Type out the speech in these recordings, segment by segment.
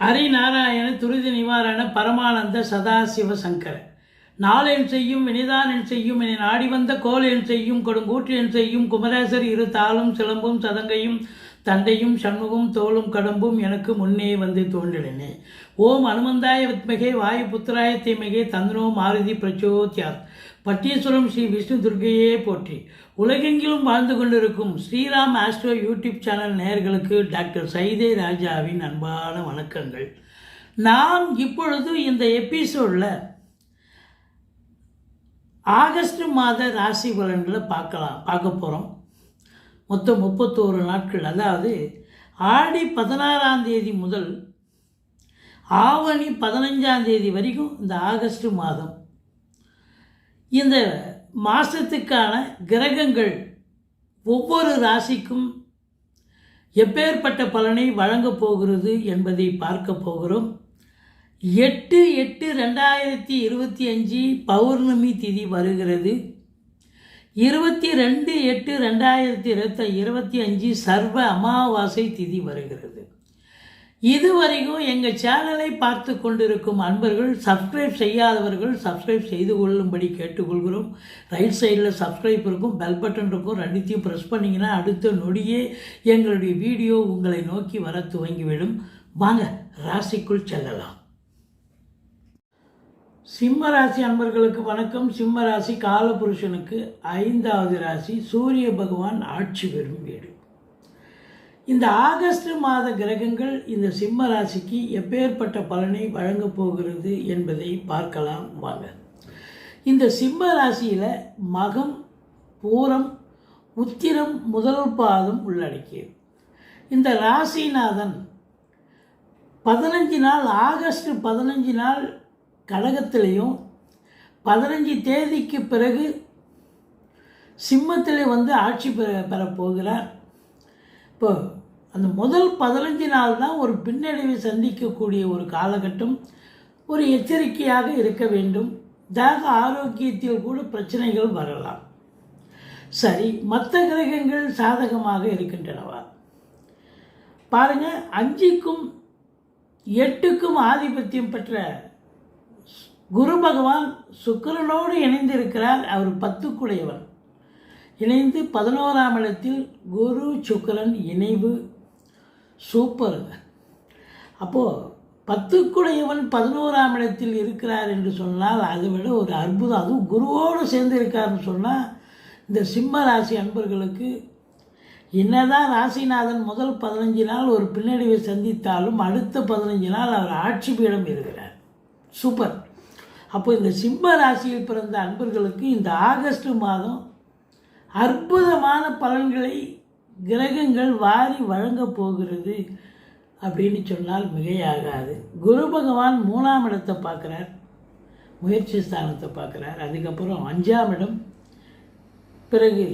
ஹரிநாராயண துரித நிவாரண பரமானந்த சதாசிவ சங்கர. நாளென் செய்யும் வினிதானென் செய்யும் என நாடி வந்த கோலென் செய்யும் கொடுங்கூற்று என் செய்யும் குமரேசர் இரு தாளும் சிலம்பும் சதங்கையும் தண்டையும் சண்முகம் தோளும் கடம்பும் எனக்கு முன்னே வந்து தோன்றினே ஓம் அனுமந்தாய வித்மகே வாயு புத்திராய தீமகே தந்தனோ மாருதி பிரச்சோத்யார் பட்டீஸ்வரம் ஸ்ரீ விஷ்ணு துர்கையே போற்றி. உலகெங்கிலும் வாழ்ந்து கொண்டிருக்கும் ஸ்ரீராம் ஆஸ்ட்ரோ யூடியூப் சேனல் நேயர்களுக்கு டாக்டர் சைதே ராஜாவின் அன்பான வணக்கங்கள். நாம் இப்பொழுது இந்த எபிசோடில் ஆகஸ்ட் மாத ராசி பலன்களை பார்க்கலாம் பார்க்க போகிறோம் மொத்தம் முப்பத்தோரு நாட்கள். அதாவது ஆடி பதினாறாம் தேதி முதல் ஆவணி பதினஞ்சாம் தேதி வரைக்கும் இந்த ஆகஸ்ட் மாதம் இந்த மாதத்துக்கான கிரகங்கள் ஒவ்வொரு ராசிக்கும் எப்பேற்பட்ட பலனை வழங்கப் போகிறது என்பதை பார்க்க போகிறோம். எட்டு எட்டு ரெண்டாயிரத்தி இருபத்தி அஞ்சு பௌர்ணமி திதி வருகிறது. இருபத்தி ரெண்டு எட்டு ரெண்டாயிரத்தி இருபத்தி இருபத்தி அஞ்சு சர்வ அமாவாசை திதி வருகிறது. இதுவரைக்கும் எங்கள் சேனலை பார்த்து கொண்டிருக்கும் அன்பர்கள் சப்ஸ்கிரைப் செய்யாதவர்கள் சப்ஸ்கிரைப் செய்து கொள்ளும்படி கேட்டுக்கொள்கிறோம். ரைட் சைடில் சப்ஸ்கிரைப் இருக்கும் பெல் பட்டன் இருக்கும். ரெண்டுத்தையும் ப்ரெஸ் பண்ணிங்கன்னா அடுத்த நொடியே எங்களுடைய வீடியோ உங்களை நோக்கி வர துவங்கிவிடும். வாங்க ராசிக்குள் செல்லலாம். சிம்ம ராசி அன்பர்களுக்கு வணக்கம். சிம்ம ராசி காலபுருஷனுக்கு ஐந்தாவது ராசி. சூரிய பகவான் ஆட்சி பெறும் வீடு. இந்த ஆகஸ்ட் மாத கிரகங்கள் இந்த சிம்ம ராசிக்கு எப்பேற்பட்ட பலனை வழங்கப் போகிறது என்பதை பார்க்கலாம் வாங்க. இந்த சிம்ம ராசியில் மகம் பூரம் உத்திரம் முதல் பாதம் உள்ளடக்கியது. இந்த ராசிநாதன் பதினஞ்சு நாள் ஆகஸ்ட் பதினஞ்சு நாள் கடகத்திலையும் பதினஞ்சு தேதிக்கு பிறகு சிம்மத்தில் வந்து ஆட்சி பெற பெறப்போகிறார். இப்போ அந்த முதல் பதினஞ்சு நாள் தான் ஒரு பின்னடைவை சந்திக்கக்கூடிய ஒரு காலகட்டம் ஒரு எச்சரிக்கையாக இருக்க வேண்டும். தேக ஆரோக்கியத்தில் கூட பிரச்சனைகள் வரலாம். சரி மற்ற கிரகங்கள் சாதகமாக இருக்கின்றனவா? பாருங்கள் அஞ்சுக்கும் எட்டுக்கும் ஆதிபத்தியம் பெற்ற குரு பகவான் சுக்கரனோடு இணைந்திருக்கிறார். அவர் பத்துக்குடையவன் இணைந்து பதினோராம் இடத்தில் குரு சுக்கரன் இணைவு சூப்பருங்க. அப்போது பத்துக்குடையவன் பதினோராம் இடத்தில் இருக்கிறார் என்று சொன்னால் அதை விட ஒரு அற்புதம். அதுவும் குருவோடு சேர்ந்து இருக்காருன்னு சொன்னால் இந்த சிம்ம ராசி அன்பர்களுக்கு என்னதான் ராசிநாதன் முதல் பதினஞ்சு நாள் ஒரு பின்னடைவை சந்தித்தாலும் அடுத்த பதினஞ்சு நாள் அவர் ஆட்சி பீடம் இருக்கிறார் சூப்பர். அப்போ இந்த சிம்ம ராசியில் பிறந்த அன்பர்களுக்கு இந்த ஆகஸ்ட் மாதம் அற்புதமான பலன்களை கிரகங்கள் வாரி வழங்கப் போகிறது அப்படின்னு சொன்னால் மிகையாகாது. குரு பகவான் மூணாம் இடத்தை பார்க்குறார். முயற்சி ஸ்தானத்தை பார்க்குறார். அதுக்கப்புறம் அஞ்சாம் இடம் பிறகு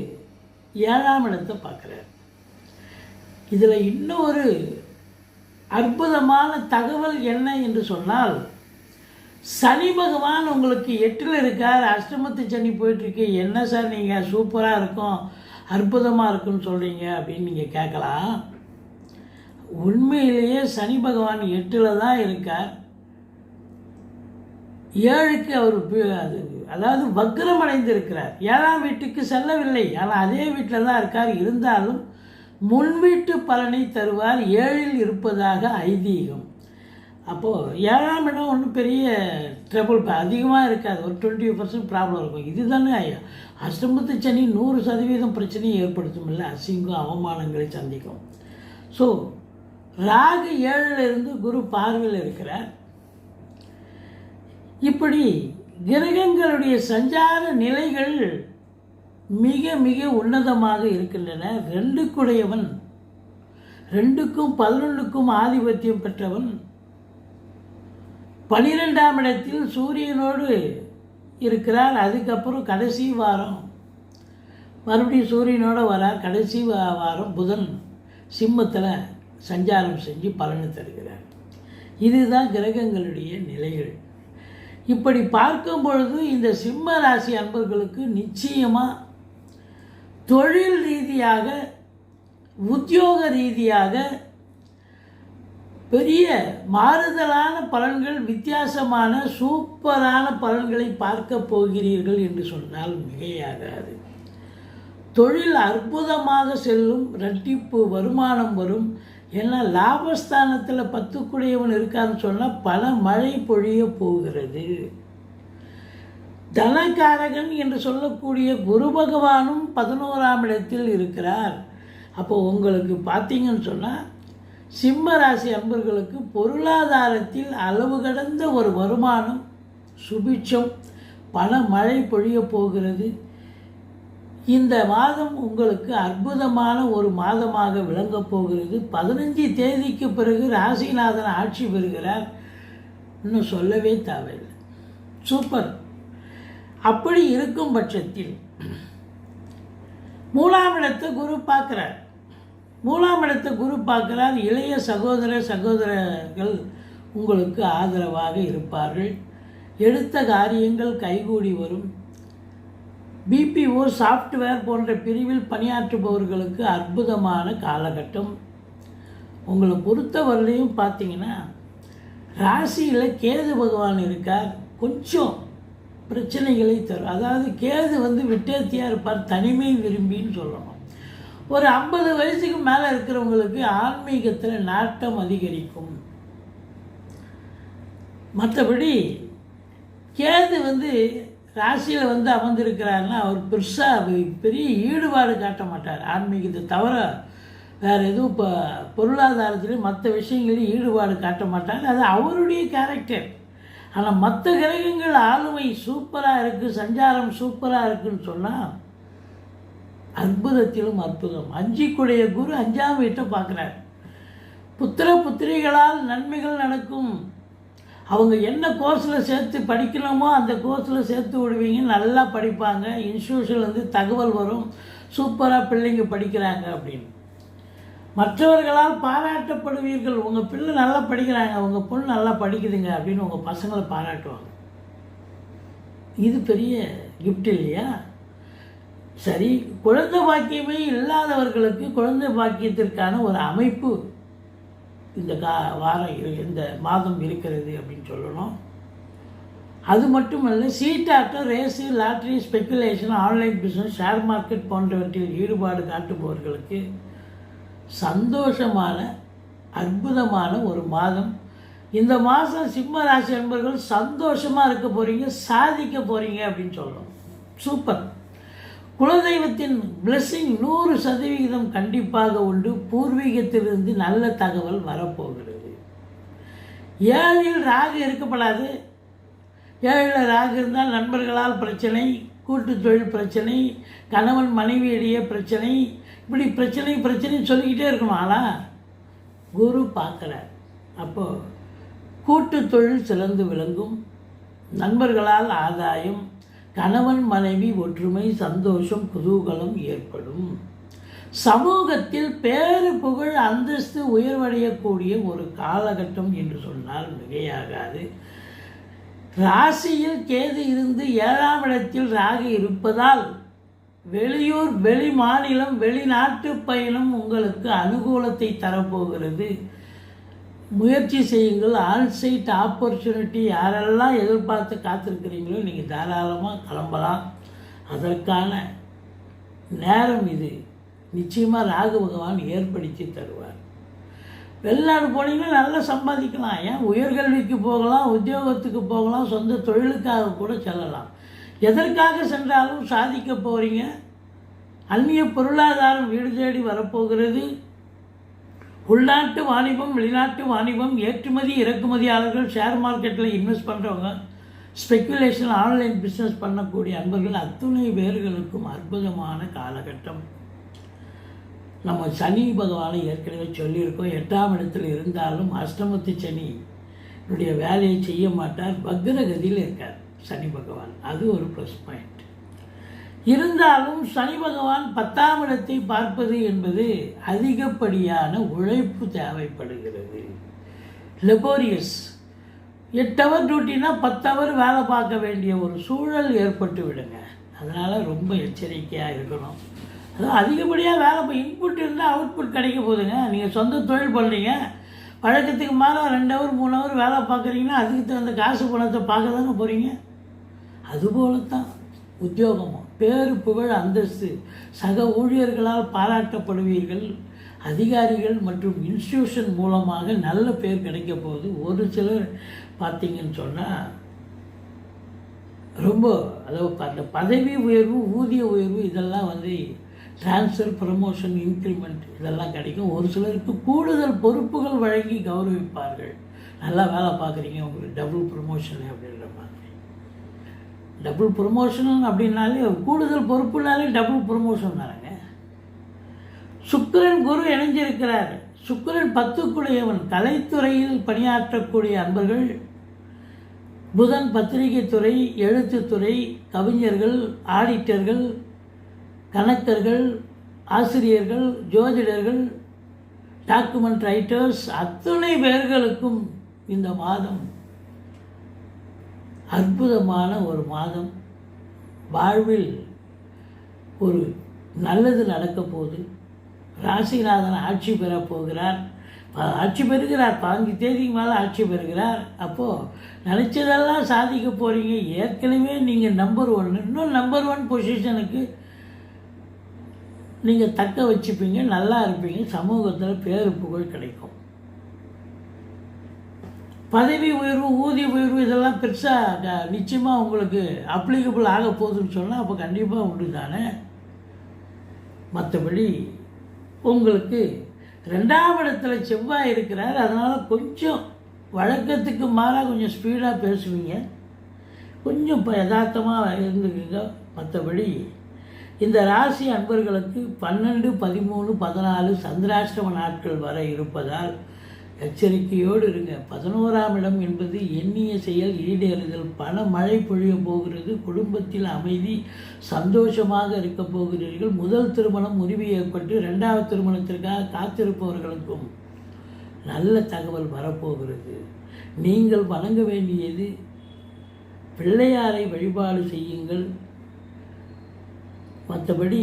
ஏழாம் இடத்தை பார்க்குறார். இதில் இன்னொரு அற்புதமான தகவல் என்ன என்று சொன்னால் சனி பகவான் உங்களுக்கு எட்டில் இருக்கார். அஷ்டமத்து சனி போயிட்டுருக்கு என்ன சார் நீங்கள் சூப்பராக இருக்கும். அற்புதமாக இருக்குன்னு சொல்கிறீங்க அப்படின்னு நீங்கள் கேட்கலாம். உண்மையிலேயே சனி பகவான் எட்டில் தான் இருக்கார். ஏழுக்கு அவர் அது அதாவது வக்ரம் அடைந்திருக்கிறார். ஏழாம் வீட்டுக்கு செல்லவில்லை. ஆனால் அதே வீட்டில் தான் இருக்கார். இருந்தாலும் முன் வீட்டு பலனை தருவார். ஏழில் இருப்பதாக ஐதீகம். அப்போது ஏழாம் இடம் ஒன்றும் பெரிய ட்ரபிள் அதிகமாக இருக்காது. ஒரு டுவெண்ட்டி பர்சன்ட் ப்ராப்ளம் இருக்கும். இதுதானே ஐயா? அஷ்டமத்து சனி நூறு சதவீதம் பிரச்சனையை ஏற்படுத்தும் இல்லை அசிங்கம் அவமானங்களை சந்திக்கும். ஸோ ராகு ஏழில் இருந்து குரு பார்வையில் இருக்கிறார். இப்படி கிரகங்களுடைய சஞ்சார நிலைகள் மிக மிக உன்னதமாக இருக்கின்றன. ரெண்டுக்குடையவன் ரெண்டுக்கும் பதினொன்றுக்கும் ஆதிபத்தியம் பெற்றவன் பனிரெண்டாம் இடத்தில் சூரியனோடு இருக்கிறார். அதுக்கப்புறம் கடைசி வாரம். மறுபடியும் சூரியனோடு வரார். கடைசி வாரம் புதன் சிம்மத்தில் சஞ்சாரம் செஞ்சு பலனை தருகிறார். இதுதான் கிரகங்களுடைய நிலைகள். இப்படி பார்க்கும் பொழுது இந்த சிம்ம ராசி அன்பர்களுக்கு நிச்சயமாக தொழில் ரீதியாக உத்தியோக ரீதியாக பெரிய மாறுதலான பலன்கள் வித்தியாசமான சூப்பரான பலன்களை பார்க்க போகிறீர்கள் என்று சொன்னால் மிகையாகாது. தொழில் அற்புதமாக செல்லும் ரெட்டிப்பு வருமானம் வரும். ஏன்னா லாபஸ்தானத்தில் பத்துக்குடையவன் இருக்கான்னு சொன்னால் பல மழை பொழிய போகிறது. தனகாரகன் என்று சொல்லக்கூடிய குரு பகவானும் பதினோராம் இடத்தில் இருக்கிறார். அப்போ உங்களுக்கு பார்த்தீங்கன்னு சொன்னால் சிம்ம ராசி அன்பர்களுக்கு பொருளாதாரத்தில் அளவு கடந்த ஒரு வருமானம் சுபிட்சம் பல மழை பொழிய போகிறது. இந்த மாதம் உங்களுக்கு அற்புதமான ஒரு மாதமாக விளங்கப் போகிறது. பதினஞ்சு தேதிக்கு பிறகு ராசிநாதன் ஆட்சி பெறுகிறார். இன்னும் சொல்லவே தேவையில்லை. சூப்பர். அப்படி இருக்கும் பட்சத்தில் மூலாம் இடத்தை குரு பார்க்குறார். மூலாம் இடத்தை குரு பார்க்கிறார் இளைய சகோதர சகோதரர்கள் உங்களுக்கு ஆதரவாக இருப்பார்கள். எடுத்த காரியங்கள் கைகூடி வரும். பிபிஓ சாஃப்ட்வேர் போன்ற பிரிவில் பணியாற்றுபவர்களுக்கு அற்புதமான காலகட்டம். உங்களை பொறுத்தவரையிலையும் பார்த்தீங்கன்னா ராசியில் கேது பகவான் இருக்கார். கொஞ்சம் பிரச்சனைகளை தரும். அதாவது கேது வந்து விட்டேத்தியாக இருப்பார் தனிமை விரும்பின்னு சொல்லணும். ஒரு ஐம்பது வயசுக்கு மேலே இருக்கிறவங்களுக்கு ஆன்மீகத்தில் நாட்டம் அதிகரிக்கும். மற்றபடி கேது வந்து ராசியில் வந்து அமர்ந்திருக்கிறாருன்னா அவர் பெருசாக பெரிய ஈடுபாடு காட்ட மாட்டார். ஆன்மீகத்தை தவிர வேறு எதுவும் இப்போ பொருளாதாரத்துலேயும் மற்ற விஷயங்களையும் ஈடுபாடு காட்ட மாட்டார். அது அவருடைய கேரக்டர் ஆனால் மற்ற கிரகங்கள் ஆளுமை சூப்பராக இருக்குது சஞ்சாரம் சூப்பராக இருக்குன்னு சொன்னால் அற்புதத்திலும் அற்புதம். அஞ்சிக்குடைய குரு அஞ்சாம் வீட்டை பார்க்குறார். புத்திர புத்திரிகளால் நன்மைகள் நடக்கும். அவங்க என்ன கோர்ஸில் சேர்த்து படிக்கணுமோ அந்த கோர்ஸில் சேர்த்து விடுவீங்க. நல்லா படிப்பாங்க. இன்ஸ்டியூஷன்லேருந்து தகவல் வரும். சூப்பராக பிள்ளைங்க படிக்கிறாங்க அப்படின்னு. மற்றவர்களால் பாராட்டப்படுவீர்கள். உங்கள் பிள்ளை நல்லா படிக்கிறாங்க. உங்கள் பொண்ணு நல்லா படிக்குதுங்க அப்படின்னு உங்கள் பசங்களை பாராட்டுவாங்க. இது பெரிய கிஃப்ட் இல்லையா? சரி குழந்தை பாக்கியமே இல்லாதவர்களுக்கு குழந்தை பாக்கியத்திற்கான ஒரு அமைப்பு இந்த கா வாரம் இந்த மாதம் இருக்கிறது அப்படின்னு சொல்லணும். அது மட்டுமல்ல சீட்டாட்டம் race lottery speculation online business share market போன்றவற்றில் ஈடுபாடு காட்டுபவர்களுக்கு சந்தோஷமான அற்புதமான ஒரு மாதம். இந்த மாதம் சிம்ம ராசி என்பவர்கள் சந்தோஷமாக இருக்க போகிறீங்க சாதிக்க போகிறீங்க அப்படின்னு சொல்லணும். சூப்பர். குலதெய்வத்தின் பிளெஸ்ஸிங் நூறு சதவிகிதம் கண்டிப்பாக உண்டு. பூர்வீகத்திலிருந்து நல்ல தகவல் வரப்போகிறது. ஏழில் ராகு இருக்கப்படாது. ஏழில் ராகு இருந்தால் நண்பர்களால் பிரச்சனை கூட்டு தொழில் பிரச்சனை கணவன் மனைவியிடையே பிரச்சனை இப்படி பிரச்சனை பிரச்சனை சொல்லிக்கிட்டே இருக்கணும். ஆனால் குரு பார்க்குறார். அப்போது கூட்டு தொழில் சிறந்து விளங்கும். நண்பர்களால் ஆதாயம் கணவன் மனைவி ஒற்றுமை சந்தோஷம் குதூகலம் ஏற்படும். சமூகத்தில் பேரு புகழ் அந்தஸ்து உயர்வடையக்கூடிய ஒரு காலகட்டம் என்று சொன்னால் மிகையாகாது. ராசியில் கேது இருந்து ஏழாம் இடத்தில் ராகு இருப்பதால் வெளியூர் வெளி மாநிலம் வெளிநாட்டு பயணம் உங்களுக்கு அனுகூலத்தை தரப்போகிறது. முயற்சி செய்யுங்கள். ஆன்சைட் ஆப்பர்ச்சுனிட்டி யாரெல்லாம் எதிர்பார்த்து காத்திருக்கிறீங்களோ நீங்கள் தாராளமாக கிளம்பலாம். அதற்கான நேரம் இது. நிச்சயமாக ராகு பகவான் ஏற்படுத்தி தருவார். வெளிநாடு போனீங்கன்னா நல்லா சம்பாதிக்கலாம். ஏன்? உயர்கல்விக்கு போகலாம் உத்தியோகத்துக்கு போகலாம் சொந்த தொழிலுக்காக கூட செல்லலாம். எதற்காக சென்றாலும் சாதிக்க போகிறீங்க அந்நிய பொருளாதாரம் வீடு தேடி வரப்போகிறது. உள்நாட்டு வாணிபம் வெளிநாட்டு வாணிபம் ஏற்றுமதி இறக்குமதியாளர்கள் ஷேர் மார்க்கெட்டில் இன்வெஸ்ட் பண்ணுறவங்க ஸ்பெக்குலேஷன் ஆன்லைன் பிஸ்னஸ் பண்ணக்கூடிய அன்பர்கள் அத்துணை பேர்களுக்கும் அற்புதமான காலகட்டம். நம்ம சனி பகவானை ஏற்கனவே சொல்லியிருக்கோம். எட்டாம் இடத்தில் இருந்தாலும் அஷ்டமத்து சனி வேலையை செய்ய மாட்டார். பக்ரகதியில் இருக்கார் சனி பகவான். அது ஒரு ப்ளஸ் பாயிண்ட் இருந்தாலும் சனி பகவான் பத்தாம் இடத்தை பார்ப்பது என்பது அதிகப்படியான உழைப்பு தேவைப்படுகிறது. லெபோரியஸ் எட்டு ஹவர் டியூட்டினா பத்து ஹவர் வேலை பார்க்க வேண்டிய ஒரு சூழல் ஏற்பட்டு விடுங்க. அதனால் ரொம்ப எச்சரிக்கையாக இருக்கணும். அதுவும் அதிகப்படியாக வேலை இன்புட் இருந்தால் அவுட்புட் கிடைக்க போகுதுங்க நீங்கள் சொந்த தொழில் பண்ணுறீங்க வழக்கத்துக்கு மாறாக ரெண்டு ஹவர் மூணு ஹவர் வேலை பார்க்குறீங்கன்னா அதுக்கு தகுந்த காசு பணத்தை பார்க்க தானே போகிறீங்க அதுபோல தான் உத்தியோகமும். பேரு புகழ் அந்தஸ்து. சக ஊழியர்களால் பாராட்டப்படுவீர்கள். அதிகாரிகள் மற்றும் இன்ஸ்டியூஷன் மூலமாக நல்ல பேர் கிடைக்க போகுது. ஒரு சிலர் பார்த்தீங்கன்னு சொன்னால் ரொம்ப அதாவது அந்த பதவி உயர்வு ஊதிய உயர்வு இதெல்லாம் வந்து ட்ரான்ஸ்ஃபர் ப்ரமோஷன் இன்க்ரிமெண்ட் இதெல்லாம் கிடைக்கும். ஒரு சிலருக்கு கூடுதல் பொறுப்புகள் வழங்கி கௌரவிப்பார்கள். நல்லா வேலை பார்க்குறீங்க உங்களுக்கு டபுள் ப்ரமோஷன் அப்படின்ற மாதிரி. டபுள் ப்ரொமோஷன் அப்படின்னாலே கூடுதல் பொறுப்புனாலே டபுள் ப்ரொமோஷன் தானேங்க. சுக்கரன் குரு இணைஞ்சிருக்கிறார். சுக்கரன் பத்துக்குடையவன் கலைத்துறையில் பணியாற்றக்கூடிய அன்பர்கள் புதன் பத்திரிகை துறை எழுத்துத்துறை கவிஞர்கள் ஆடிட்டர்கள் கணக்கர்கள் ஆசிரியர்கள் ஜோதிடர்கள் டாக்குமெண்ட் ரைட்டர்ஸ் அத்தனை பேர்களுக்கும் இந்த மாதம் அற்புதமான ஒரு மாதம். வாழ்வில் ஒரு நல்லது நடக்கப் போகுது. ராசிநாதன் ஆட்சி பெறப் போகிறார். ஆட்சி பெறுகிறார். பாஞ்சு தேதிக்கு மேலே ஆட்சி பெறுகிறார். அப்போது நினச்சதெல்லாம் சாதிக்க போகிறீங்க ஏற்கனவே நீங்கள் நம்பர் ஒன் இன்னும் நம்பர் ஒன் பொசிஷனுக்கு நீங்கள் தக்க வச்சுப்பீங்க நல்லா இருப்பீங்க. சமூகத்தில் பேரு புகழ் கிடைக்கும். பதவி உயர்வு ஊதிய உயர்வு இதெல்லாம் பெருசாக நிச்சயமாக உங்களுக்கு அப்ளிகபிள் ஆக போகுதுன்னு சொன்னால் அப்போ கண்டிப்பாக உண்டு தானே மற்றபடி உங்களுக்கு ரெண்டாம் இடத்துல செவ்வாய் இருக்கிறார். அதனால் கொஞ்சம் வழக்கத்துக்கு மாறாக கொஞ்சம் ஸ்பீடாக பேசுவீங்க. கொஞ்சம் இப்போ யதார்த்தமாக இருந்துக்குங்க. மற்றபடி இந்த ராசி அன்பர்களுக்கு பன்னெண்டு பதிமூணு பதினாலு சந்திராஷ்டம நாட்கள் வரை இருப்பதால் எச்சரிக்கையோடு இருங்க பதினோராம் இடம் என்பது எண்ணிய செயல் ஈடேறுதல். பல மழை பொழிய போகிறது. குடும்பத்தில் அமைதி சந்தோஷமாக இருக்க போகிறீர்கள். முதல் திருமணம் உரிமை ஏற்பட்டு ரெண்டாவது திருமணத்திற்காக காத்திருப்பவர்களுக்கும் நல்ல தகவல் வரப்போகிறது. நீங்கள் வணங்க வேண்டியது பிள்ளையாரை வழிபாடு செய்யுங்கள். மற்றபடி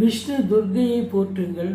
விஷ்ணு துர்கையை போற்றுங்கள்.